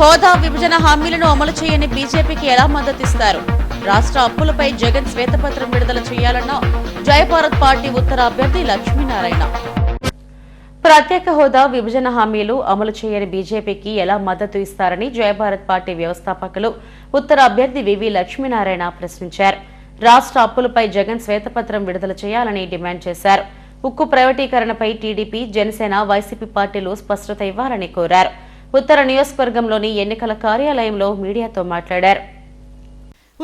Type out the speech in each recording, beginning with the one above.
హోదా విభజన హామీలను అమలు చేయని బీజేపీకి ఎలా మద్దతిస్తారు? రాష్ట్ర అప్పులపై జగన్ శ్వేతపత్రం విడుదల చేయాలన్న జయభారత్ పార్టీ ఉత్తర అభ్యర్థి లక్ష్మీనారాయణ. ప్రత్యేక హోదా విభజన హామీలు అమలు చేయని బీజేపీకి ఎలా మద్దతు ఇస్తారని జయభారత్ పార్టీ వ్యవస్థాపకులు ఉత్తర అభ్యర్థి వివి లక్ష్మీనారాయణ ప్రశ్నించారు. రాష్ట్ర అప్పులపై జగన్ శ్వేతపత్రం విడుదల చేయాలని డిమాండ్ చేశారు. ఉక్కు ప్రైవేటీకరణపై టీడీపీ జనసేన వైసీపీ పార్టీలు స్పష్టత ఇవ్వాలని కోరారు. ఉత్తర నియోజకవర్గంలోని ఎన్నికల కార్యాలయంలో మీడియాతో మాట్లాడారు.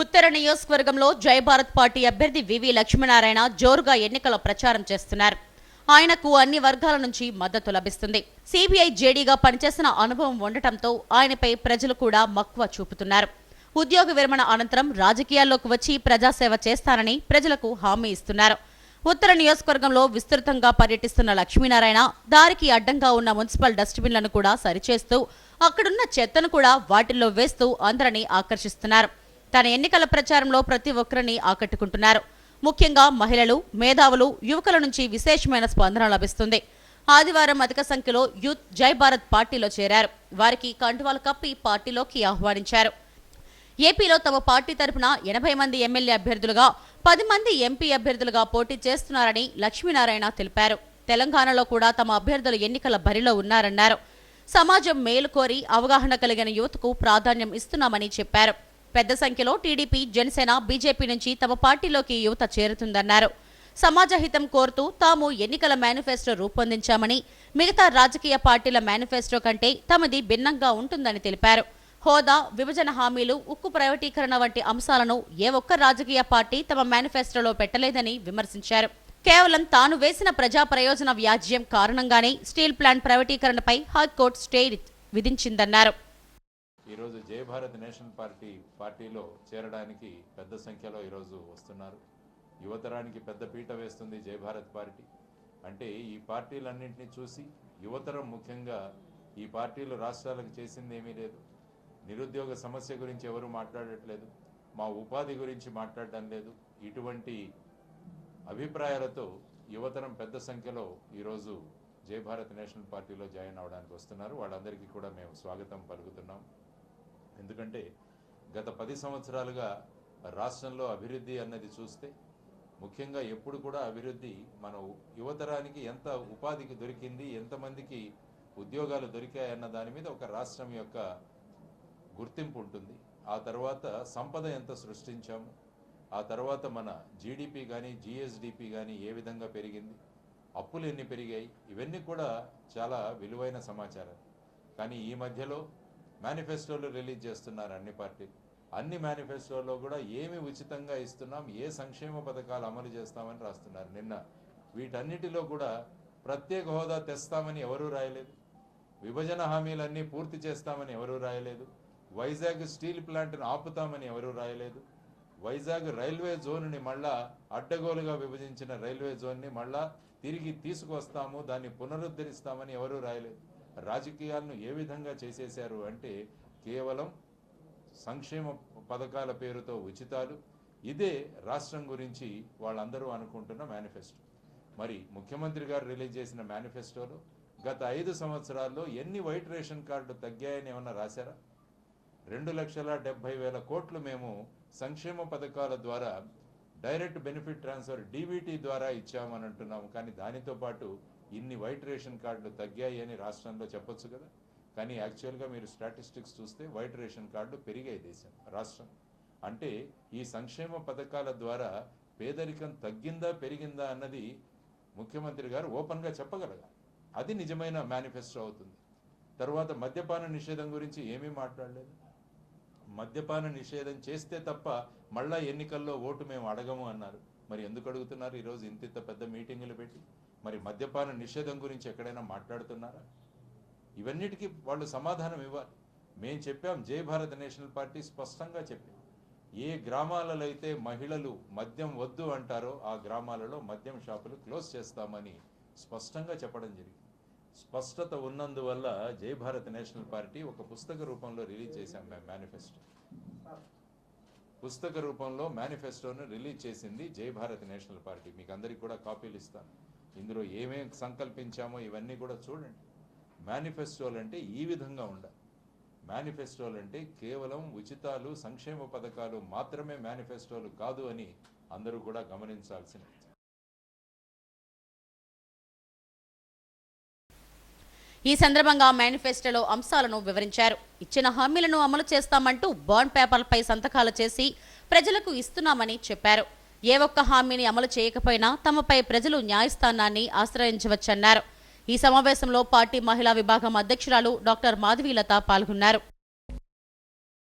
ఉత్తర నియోజకవర్గంలో జయభారత్ పార్టీ అభ్యర్థి వివి లక్ష్మీనారాయణ జోరుగా ఎన్నికల ప్రచారం చేస్తున్నారు. ఆయనకు అన్ని వర్గాల నుంచి మద్దతు లభిస్తుంది. సిబిఐ జేడీగా పనిచేసిన అనుభవం ఉండటంతో ఆయనపై ప్రజలు కూడా మక్కువ చూపుతున్నారు. ఉద్యోగ విరమణ అనంతరం రాజకీయాల్లోకి వచ్చి ప్రజాసేవ చేస్తానని ప్రజలకు హామీ ఇస్తున్నారు. ఉత్తర నియోజకవర్గంలో విస్తృతంగా పర్యటిస్తున్న లక్ష్మీనారాయణ దారికి అడ్డంగా ఉన్న మున్సిపల్ డస్ట్బిన్లను కూడా సరిచేస్తూ అక్కడున్న చెత్తను కూడా వాటిల్లో వేస్తూ అందరినీ ఆకర్షిస్తున్నారు. తన ఎన్నికల ప్రచారంలో ప్రతి ఒక్కరిని ఆకట్టుకుంటున్నారు. ముఖ్యంగా మహిళలు మేధావులు యువకుల నుంచి విశేషమైన స్పందన లభిస్తుంది. ఆదివారం అధిక సంఖ్యలో యూత్ జై భారత్ పార్టీలో చేరారు. వారికి కండువాలు కప్పి పార్టీలోకి ఆహ్వానించారు. ఏపీలో తమ పార్టీ తరపున ఎనభై మంది ఎమ్మెల్యే అభ్యర్థులుగా పది మంది ఎంపీ అభ్యర్థులుగా పోటీ చేస్తున్నారని లక్ష్మీనారాయణ తెలిపారు. తెలంగాణలో కూడా తమ అభ్యర్థులు ఎన్నికల బరిలో ఉన్నారన్నారు. సమాజం మేలు కోరి అవగాహన కలిగిన యువతకు ప్రాధాన్యం ఇస్తున్నామని చెప్పారు. పెద్ద సంఖ్యలో టీడీపీ జనసేన బీజేపీ నుంచి తమ పార్టీలోకి యువత చేరుతుందన్నారు. సమాజ హితం కోరుతూ తాము ఎన్నికల మేనిఫెస్టో రూపొందించామని మిగతా రాజకీయ పార్టీల మేనిఫెస్టో కంటే తమది భిన్నంగా ఉంటుందని తెలిపారు. హోదా విభజన హామీలు ఉక్కు ప్రైవేటీకరణ వంటి అంశాలను ఏ ఒక్క రాజకీయ పార్టీ తమ మేనిఫెస్టోలో పెట్టలేదని విమర్శించారు. కేవలం తాను వేసిన ప్రజా ప్రయోజన వ్యాజ్యం కారణంగానే స్టీల్ ప్లాంట్ ప్రైవేటీకరణపై హైకోర్టు స్టే విధించిందన్నారు. ఈరోజు జయ భారత్ నేషనల్ పార్టీ పార్టీలో చేరడానికి పెద్ద సంఖ్యలో ఈరోజు వస్తున్నారు. యువతరానికి పెద్ద పీట వేస్తుంది జయ భారత్ పార్టీ. అంటే ఈ పార్టీలన్నింటినీ చూసి యువతరం ముఖ్యంగా ఈ పార్టీలు రాష్ట్రాలకు చేసింది ఏమీ లేదు. నిరుద్యోగ సమస్య గురించి ఎవరు మాట్లాడట్లేదు మా ఉపాధి గురించి మాట్లాడడం లేదు. ఇటువంటి అభిప్రాయాలతో యువతరం పెద్ద సంఖ్యలో ఈరోజు జయ భారత్ నేషనల్ పార్టీలో జాయిన్ అవడానికి వస్తున్నారు. వాళ్ళందరికీ కూడా మేము స్వాగతం పలుకుతున్నాం. ఎందుకంటే గత పది సంవత్సరాలుగా రాష్ట్రంలో అభివృద్ధి అన్నది చూస్తే ముఖ్యంగా ఎప్పుడు కూడా అభివృద్ధి మన యువతరానికి ఎంత ఉపాధికి దొరికింది ఎంతమందికి ఉద్యోగాలు దొరికాయన్న దాని మీద ఒక రాష్ట్రం యొక్క గుర్తింపు ఉంటుంది. ఆ తర్వాత సంపద ఎంత సృష్టించాము? ఆ తర్వాత మన జీడిపి కానీ జిఎస్డిపి కానీ ఏ విధంగా పెరిగింది? అప్పులు ఎన్ని పెరిగాయి? ఇవన్నీ కూడా చాలా విలువైన సమాచారం. కానీ ఈ మధ్యలో మేనిఫెస్టోలు రిలీజ్ చేస్తున్నారు అన్ని పార్టీలు అన్ని మేనిఫెస్టోల్లో కూడా ఏమి ఉచితంగా ఇస్తున్నాం ఏ సంక్షేమ పథకాలు అమలు చేస్తామని రాస్తున్నారు. నిన్న వీటన్నిటిలో కూడా ప్రత్యేక హోదా తెస్తామని ఎవరూ రాయలేదు. విభజన హామీలన్నీ పూర్తి చేస్తామని ఎవరూ రాయలేదు. వైజాగ్ స్టీల్ ప్లాంట్ను ఆపుతామని ఎవరూ రాయలేదు. వైజాగ్ రైల్వే జోన్ని మళ్ళా అడ్డగోలుగా విభజించిన రైల్వే జోన్ని మళ్ళా తిరిగి తీసుకొస్తాము దాన్ని పునరుద్ధరిస్తామని ఎవరూ రాయలేదు. రాజకీయాలను ఏ విధంగా చేసేశారు అంటే కేవలం సంక్షేమ పథకాల పేరుతో ఉచితాలు. ఇదే రాష్ట్రం గురించి వాళ్ళందరూ అనుకుంటున్న మేనిఫెస్టో. మరి ముఖ్యమంత్రి గారు రిలీజ్ చేసిన మేనిఫెస్టోలో గత ఐదు సంవత్సరాల్లో ఎన్ని వైట్ రేషన్ కార్డు తగ్గాయని ఏమన్నా రాశారా? రెండు లక్షల డెబ్బై వేల కోట్లు మేము సంక్షేమ పథకాల ద్వారా డైరెక్ట్ బెనిఫిట్ ట్రాన్స్ఫర్ డీబీటీ ద్వారా ఇచ్చామని అంటున్నాము. కానీ దానితో పాటు ఇన్ని వైట్ రేషన్ కార్డులు తగ్గాయి అని రాష్ట్రంలో చెప్పొచ్చు కదా. కానీ యాక్చువల్గా మీరు స్టాటిస్టిక్స్ చూస్తే వైట్ రేషన్ కార్డు పెరిగాయి దేశం రాష్ట్రం. అంటే ఈ సంక్షేమ పథకాల ద్వారా పేదరికం తగ్గిందా పెరిగిందా అన్నది ముఖ్యమంత్రి గారు ఓపెన్గా చెప్పగలగాలి. అది నిజమైన మేనిఫెస్టో అవుతుంది. తర్వాత మద్యపాన నిషేధం గురించి ఏమీ మాట్లాడలేదు. మద్యపాన నిషేధం చేస్తే తప్ప మళ్ళా ఎన్నికల్లో ఓటు మేము అడగము అన్నారు. మరి ఎందుకు అడుగుతున్నారు? ఈరోజు ఇంత ఇంత పెద్ద మీటింగులు పెట్టి మరి మద్యపాన నిషేధం గురించి ఎక్కడైనా మాట్లాడుతున్నారా? ఇవన్నిటికీ వాళ్ళు సమాధానం ఇవ్వాలి. మేము చెప్పాం జై భారత్ నేషనల్ పార్టీ స్పష్టంగా చెప్పాం. ఏ గ్రామాలలో అయితే మహిళలు మద్యం వద్దు అంటారో ఆ గ్రామాలలో మద్యం షాపులు క్లోజ్ చేస్తామని స్పష్టంగా చెప్పడం జరిగింది. స్పష్టత ఉన్నందువల్ల జై భారత్ నేషనల్ పార్టీ ఒక పుస్తక రూపంలో రిలీజ్ చేశాం మేము మేనిఫెస్టో. పుస్తక రూపంలో మేనిఫెస్టోను రిలీజ్ చేసింది జై భారత్ నేషనల్ పార్టీ. మీకు అందరికి కూడా కాపీలు ఇస్తాను. ఇందులో ఏమేం సంకల్పించామో ఇవన్నీ కూడా చూడండి. మేనిఫెస్టోలు అంటే ఈ విధంగా ఉండాలి. మేనిఫెస్టోలు అంటే కేవలం ఉచితాలు సంక్షేమ పథకాలు మాత్రమే మేనిఫెస్టోలు కాదు అని అందరూ కూడా గమనించాల్సింది ఈ సందర్భంగా మేనిఫెస్టోలో అంశాలను వివరించారు. ఇచ్చిన హామీలను అమలు చేస్తామంటూ బాండ్ పేపర్లపై సంతకాలు చేసి ప్రజలకు ఇస్తున్నామని చెప్పారు. ఏ ఒక్క హామీని అమలు చేయకపోయినా తమపై ప్రజలు న్యాయస్థానాన్ని ఆశ్రయించవచ్చన్నారు. ఈ సమావేశంలో పార్టీ మహిళా విభాగం అధ్యక్షురాలు డాక్టర్ మాధవీలత పాల్గొన్నారు.